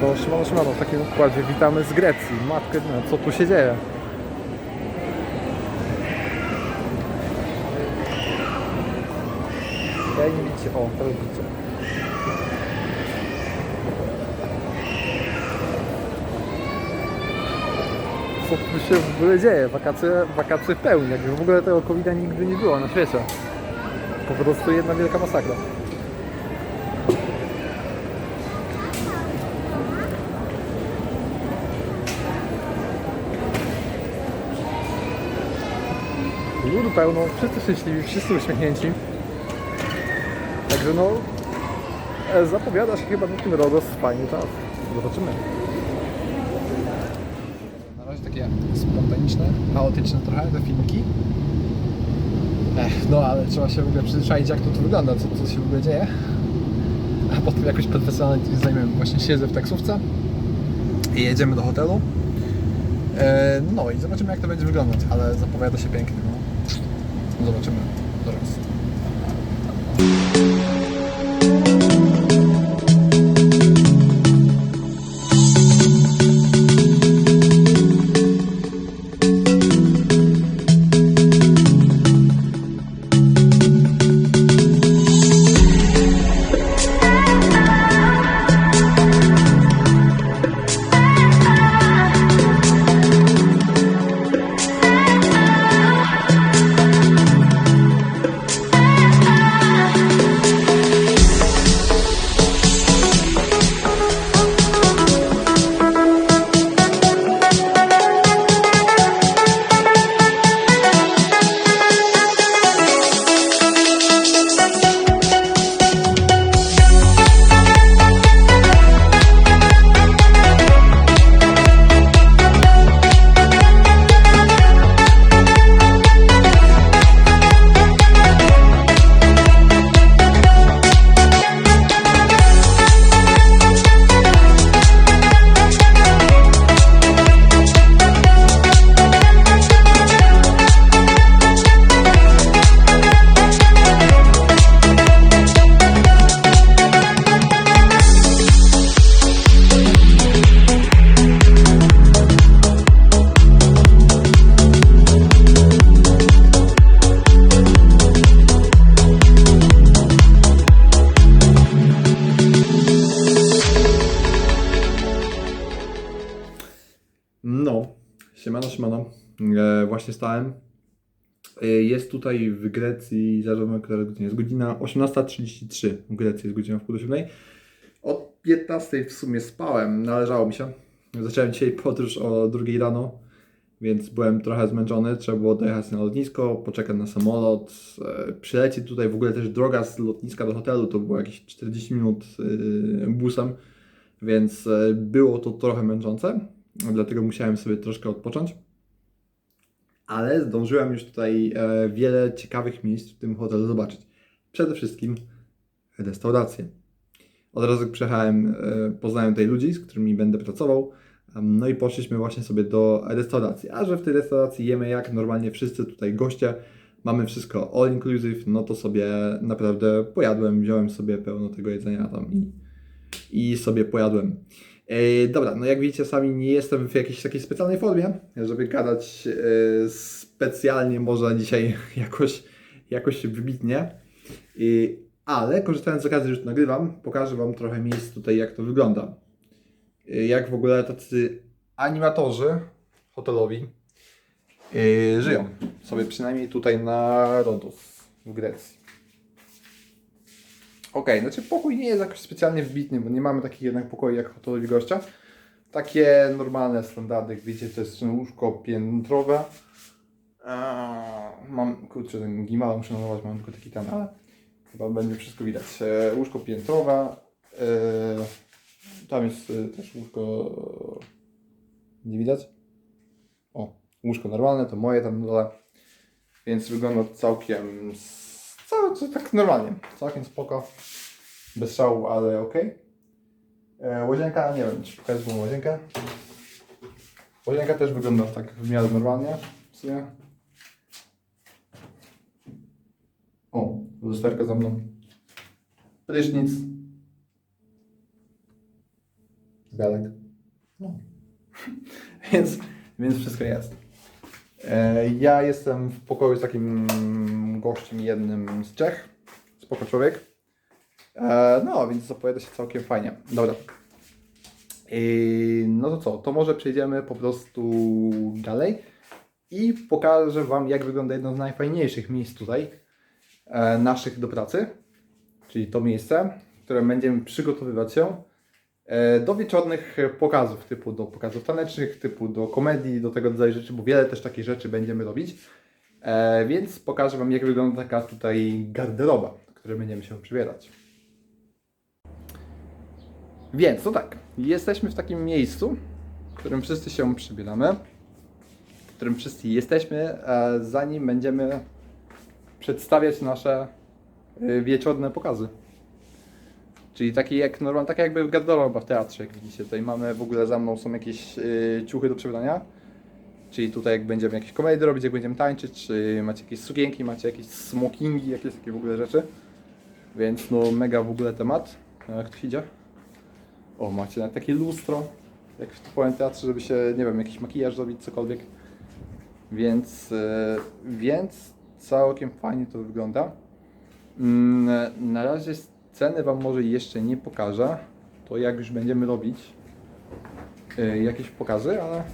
To Szymon Szymano, w takim układzie witamy z Grecji. Matkę, no, co tu się dzieje? Ja nie widzicie, o, teraz widzicie. Co tu się w ogóle dzieje? Wakacje, wakacje pełni, jakby w ogóle tego covid nigdy nie było na świecie. Po prostu jedna wielka masakra. Ludu pełno, wszyscy szczęśliwi, wszyscy uśmiechnięci. Także no, e, zapowiada się chyba tym RODOS fajny czas. Zobaczymy. Na razie takie spontaniczne, chaotyczne trochę te filmiki. Ech, no ale trzeba się w ogóle przyzwyczaić jak to tu wygląda, co, co się w ogóle dzieje. A potem jakoś profesjonalnie tym zajmiemy. Właśnie siedzę w taksówce i jedziemy do hotelu. E, no i zobaczymy jak to będzie wyglądać, ale zapowiada się pięknie. No. Zobaczymy zaraz. Właśnie stałem. E, jest tutaj w Grecji, mówię, która godzina jest godzina 18.33 w Grecji, jest godzina w pół do siódmej. Od 15 w sumie spałem, należało mi się. Zacząłem dzisiaj podróż o drugiej rano, więc byłem trochę zmęczony. Trzeba było dojechać na lotnisko, poczekać na samolot, e, przylecieć tutaj. W ogóle też droga z lotniska do hotelu to było jakieś 40 minut e, busem, więc było to trochę męczące dlatego musiałem sobie troszkę odpocząć. Ale zdążyłem już tutaj e, wiele ciekawych miejsc w tym hotelu zobaczyć. Przede wszystkim restauracje. Od razu jak przyjechałem, e, poznałem tutaj ludzi, z którymi będę pracował. No i poszliśmy właśnie sobie do restauracji. A że w tej restauracji jemy jak normalnie wszyscy tutaj goście, mamy wszystko all inclusive, no to sobie naprawdę pojadłem, wziąłem sobie pełno tego jedzenia tam i, i sobie pojadłem. E, dobra, no jak widzicie sami nie jestem w jakiejś takiej specjalnej formie, żeby gadać e, specjalnie może dzisiaj jakoś, jakoś wybitnie. E, ale korzystając z okazji, że już nagrywam, pokażę Wam trochę miejsc tutaj jak to wygląda. Jak w ogóle tacy animatorzy hotelowi żyją sobie przynajmniej tutaj na Rodos w Grecji. Okej, znaczy pokój nie jest jakoś specjalnie wybitny, bo nie mamy takich jednak pokoi jak hotelowi gościa. Takie normalne standardy, jak widzicie, to jest łóżko piętrowe. Eee, mam, kurczę, ten gimala muszę nadawać, mam tylko taki ten, ale chyba będzie wszystko widać. E, łóżko piętrowe. E, tam jest e, też łóżko... Nie widać? O, łóżko normalne, to moje tam dole. Więc wygląda całkiem... Całe, co, tak normalnie, całkiem spoko. Bez szału, ale ok. E, łazienka, nie wiem, czy pokażę wam łazienkę. Łazienka też wygląda tak w miarę normalnie. W sumie. O, lusterka za mną. Prysznic. Belek. No. więc, więc wszystko jest. E, ja jestem w pokoju z takim gościem jednym z Czech. Spoko człowiek. E, no, więc zapowiada się całkiem fajnie. Dobra. No to co? To może przejdziemy po prostu dalej i pokażę Wam, jak wygląda jedno z najfajniejszych miejsc tutaj, e, naszych do pracy, czyli to miejsce, w którym będziemy przygotowywać się do wieczornych pokazów, typu do pokazów tanecznych, typu do komedii, do tego rodzaju rzeczy, bo wiele też takich rzeczy będziemy robić. E, więc pokażę Wam, jak wygląda taka tutaj garderoba, której będziemy się przybierać. Więc, no tak, jesteśmy w takim miejscu, w którym wszyscy się przybieramy, w którym wszyscy jesteśmy, e, zanim będziemy przedstawiać nasze e, wieczorne pokazy. Czyli takie jak normalnie, tak jakby garderoba w teatrze, jak widzicie. Tutaj mamy w ogóle za mną są jakieś y, ciuchy do przebrania. Czyli tutaj jak będziemy jakieś komedie robić, jak będziemy tańczyć, czy macie jakieś sukienki, macie jakieś smokingi, jakieś takie w ogóle rzeczy. Więc no mega w ogóle temat. A to idzie? O, macie nawet takie lustro, jak w typowym teatrze, żeby się, nie wiem, jakiś makijaż zrobić, cokolwiek. Więc, y, więc całkiem fajnie to wygląda. Mm, Na razie ceny Wam może jeszcze nie pokażę. To jak już będziemy robić y, jakieś pokazy, ale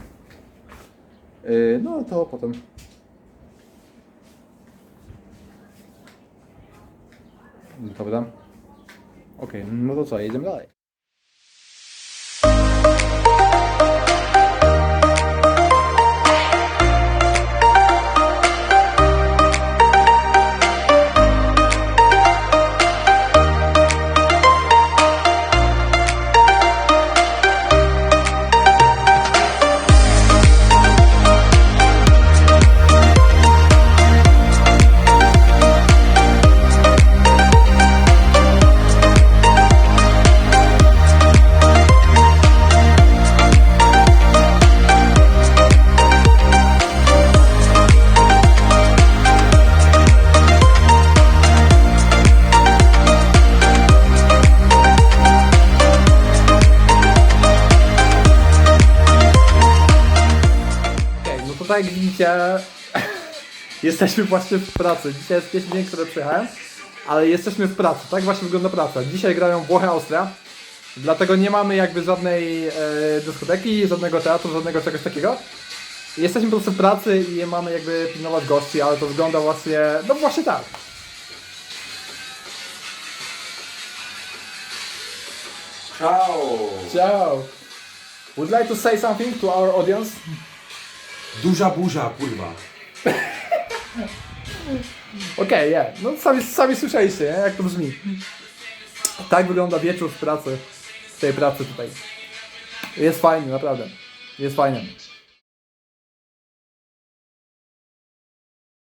y, no to potem. Dobra. Okej, no to co, jedziemy dalej. Widzicie, jesteśmy właśnie w pracy. Dzisiaj jest pierwszy dzień, który przyjechałem, ale jesteśmy w pracy. Tak właśnie wygląda praca. Dzisiaj grają Włochy Austria, dlatego nie mamy jakby żadnej e, dyskoteki, żadnego teatru, żadnego czegoś takiego. Jesteśmy po prostu w pracy i mamy jakby pilnować gości, ale to wygląda właśnie, no właśnie tak. Ciao! Ciao! Would like to say something to our audience? Duża burza, kurwa. Okej, nie. No sami, sami słyszeliście, nie? jak to brzmi. Tak wygląda wieczór w pracy, w tej pracy tutaj. Jest fajnie, naprawdę. Jest fajnie.